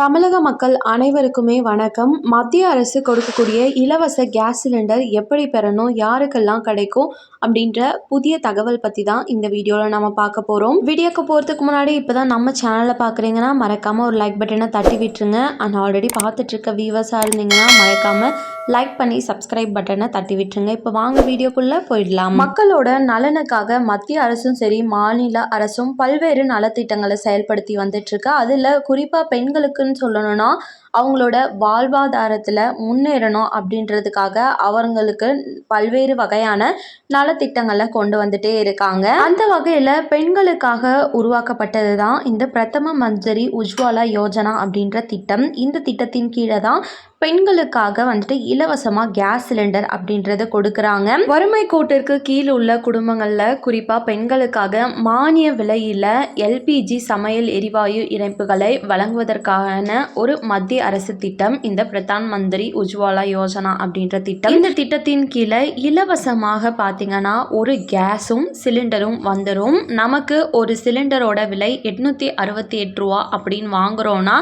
தமிழக மக்கள் அனைவருக்குமே வணக்கம். மத்திய அரசு கொடுக்கக்கூடிய இலவச கேஸ் சிலிண்டர் எப்படி பெறணும் யாருக்கெல்லாம் கிடைக்கும் அப்படின்ற புதிய தகவல் பற்றி தான் இந்த வீடியோவில் நம்ம பார்க்க போகிறோம் வீடியோக்கு போகிறதுக்கு முன்னாடி இப்போ தான் நம்ம சேனலை பார்க்குறீங்கன்னா மறக்காமல் ஒரு லைக் பட்டனை தட்டி விட்டுருங்க. அண்ட் ஆல்ரெடி பார்த்துட்ருக்க வியூவர்ஸாக இருந்தீங்கன்னா மறக்காமல் லைக் பண்ணி சப்ஸ்கிரைப் பட்டனை தட்டி விட்டுருங்க. இப்போ வாங்க வீடியோக்குள்ளே போயிடலாம். மக்களோட நலனுக்காக மத்திய அரசும் சரி மாநில அரசும் பல்வேறு நலத்திட்டங்களை செயல்படுத்தி வந்துட்டுருக்கு. அதில் குறிப்பாக பெண்களுக்குன்னு சொல்லணும்னா அவங்களோட வாழ்வாதாரத்தில் முன்னேறணும் அப்படின்றதுக்காக அவங்களுக்கு பல்வேறு வகையான நலத்திட்டங்களை கொண்டு வந்துட்டே இருக்காங்க. அந்த வகையில் பெண்களுக்காக உருவாக்கப்பட்டது தான் இந்த பிரதம மந்திரி உஜ்வாலா யோஜனா அப்படின்ற திட்டம். இந்த திட்டத்தின் கீழே தான் பெண்களுக்காக வந்துட்டு இலவசமாக கேஸ் சிலிண்டர் அப்படின்றத கொடுக்குறாங்க. வறுமை கோட்டிற்கு கீழ் உள்ள குடும்பங்களில் குறிப்பாக பெண்களுக்காக மானிய விலையில் எல்பிஜி சமையல் எரிவாயு இணைப்புகளை வழங்குவதற்கான ஒரு மத்திய அரசு திட்டம் இந்த பிரதான் மந்திரி உஜ்வாலா யோஜனா அப்படின்ற திட்டம். இந்த திட்டத்தின் கீழே இலவசமாக பார்த்தீங்கன்னா ஒரு கேஸும் சிலிண்டரும் வந்துடும் நமக்கு ஒரு சிலிண்டரோட விலை எட்நூற்றி அறுபத்தி எட்டு ரூபா அப்படின்னு வாங்குறோன்னா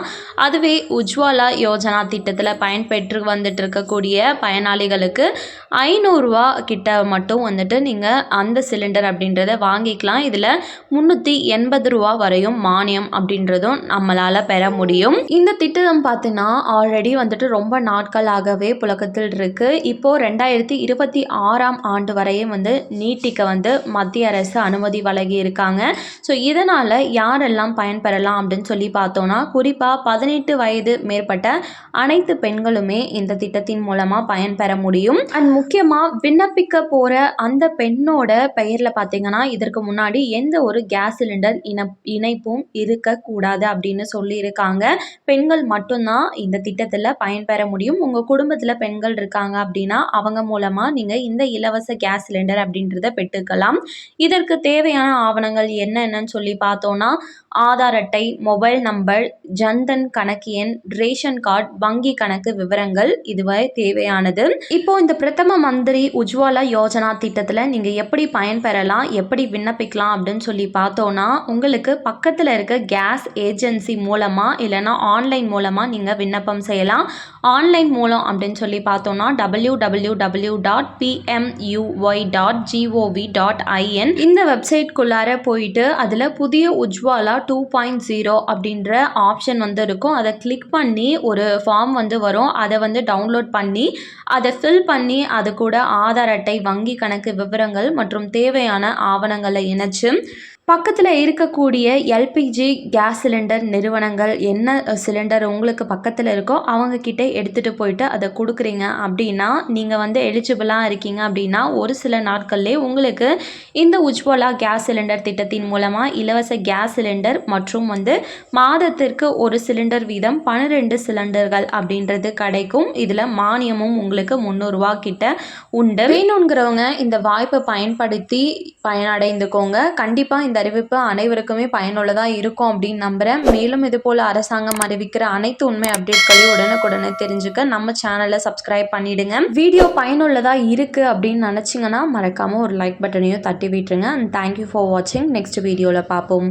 அதுவே உஜ்வாலா யோஜனா திட்டத்தில் பயன்பெற்று வந்துட்டு இருக்கக்கூடிய பயனாளிகளுக்கு ஐநூறுரூவா கிட்ட மட்டும் வந்துட்டு நீங்கள் அந்த சிலிண்டர் அப்படின்றத வாங்கிக்கலாம். இதில் முந்நூற்றி எண்பது ரூபா வரையும் மானியம் அப்படின்றதும் நம்மளால் பெற முடியும். இந்த திட்டம் பார்த்தீங்கன்னா ஆல்ரெடி வந்துட்டு ரொம்ப நாட்களாகவே புழக்கத்தில் இருக்குது இப்போது ரெண்டாயிரத்தி இருபத்தி ஆறாம் ஆண்டு வரையும் வந்து நீட்டிக்க வந்து மத்திய அரசு அனுமதி வழங்கி இருக்காங்க. ஸோ இதனால் யாரெல்லாம் பயன்பெறலாம் அப்படின்னு சொல்லி பார்த்தோன்னா குறிப்பாக பதினெட்டு வயது மேற்பட்ட அனைத்து பெண்களுமே இந்த திட்டத்தின் மூலமாக பயன்பெற முடியும். அண்ட் முக்கியமாக விண்ணப்பிக்க போகிற அந்த பெண்ணோட பெயரில் பார்த்தீங்கன்னா இதற்கு முன்னாடி எந்த ஒரு கேஸ் சிலிண்டர் இன இணைப்பும் இருக்கக்கூடாது அப்படின்னு சொல்லியிருக்காங்க. பெண்கள் மட்டும்தான் இந்த திட்டத்தில் பயன்பெற முடியும். உங்கள் குடும்பத்தில் பெண்கள் இருக்காங்க அப்படின்னா அவங்க மூலமாக நீங்கள் இந்த இலவச கேஸ் சிலிண்டர் அப்படின்றத பெற்றுக்கலாம். இதற்கு தேவையான ஆவணங்கள் என்னென்னு சொல்லி பார்த்தோன்னா ஆதார் அட்டை மொபைல் நம்பர் ஜன்தன் கணக்கு எண் ரேஷன் கார்டு வங்கி கணக்கு விவரங்கள் இதுவரை தேவையானது. இப்போ இந்த பிரதம மந்திரி உஜ்வாலா யோஜனா திட்டத்தில் நீங்கள் எப்படி பயன்பெறலாம் எப்படி விண்ணப்பிக்கலாம் அப்படின்னு சொல்லி பார்த்தோன்னா உங்களுக்கு பக்கத்தில் இருக்க கேஸ் ஏஜென்சி மூலமாக இல்லைன்னா ஆன்லைன் மூலமாக நீங்கள் விண்ணப்பம் செய்யலாம். ஆன்லைன் மூலம் அப்படின்னு சொல்லி பார்த்தோன்னா W W W dot PMUY dot GOV dot IN இந்த வெப்சைட்குள்ளார போயிட்டு அதில் புதிய உஜ்வாலா டூ பாயிண்ட் ஜீரோ அப்படின்ற ஆப்ஷன் வந்து இருக்கும். அதை கிளிக் பண்ணி ஒரு ஃபார்ம் வந்து வரும். அதை வந்து டவுன்லோட் பண்ணி அதை ஃபில் பண்ணி அது கூட ஆதார் அட்டை வங்கி கணக்கு விவரங்கள் மற்றும் தேவையான ஆவணங்களை இணைச்சு பக்கத்தில் இருக்கக்கூடிய எல்பிஜி கேஸ் சிலிண்டர் நிறுவனங்கள் என்ன சிலிண்டர் உங்களுக்கு பக்கத்தில் இருக்கோ அவங்கக்கிட்ட எடுத்துகிட்டு போயிட்டு அதை கொடுக்குறீங்க அப்படின்னா நீங்கள் வந்து எலிஜிபிளாக இருக்கீங்க அப்படின்னா ஒரு சில நாட்கள்லேயே உங்களுக்கு இந்த உஜ்வாலா கேஸ் சிலிண்டர் திட்டத்தின் மூலமாக இலவச கேஸ் சிலிண்டர் மற்றும் வந்து மாதத்திற்கு ஒரு சிலிண்டர் வீதம் பன்னிரெண்டு சிலிண்டர்கள் அப்படின்றது கிடைக்கும். இதில் மானியமும் உங்களுக்கு முந்நூறுரூவா கிட்ட உண்டு. வேணுங்கிறவங்க இந்த வாய்ப்பை பயன்படுத்தி பயனடைந்துக்கோங்க. கண்டிப்பாக இந்த அறிவிப்பு அனைவருக்குமே பயனுள்ளதாக இருக்கும் அப்படின்னு நம்புகிறேன் மேலும் இது போல் அரசாங்கம் அறிவிக்கிற அனைத்து உண்மை அப்டேட்களையும் உடனுக்குடனே தெரிஞ்சுக்க நம்ம சேனலை சப்ஸ்கிரைப் பண்ணிவிடுங்க வீடியோ பயனுள்ளதாக இருக்குது அப்படின்னு நினச்சிங்கன்னா மறக்காமல் ஒரு லைக் பட்டனையும் தட்டி விட்டுருங்க. அண்ட் தேங்க்யூ ஃபார் வாட்சிங் நெக்ஸ்ட் வீடியோவில் பார்ப்போம்.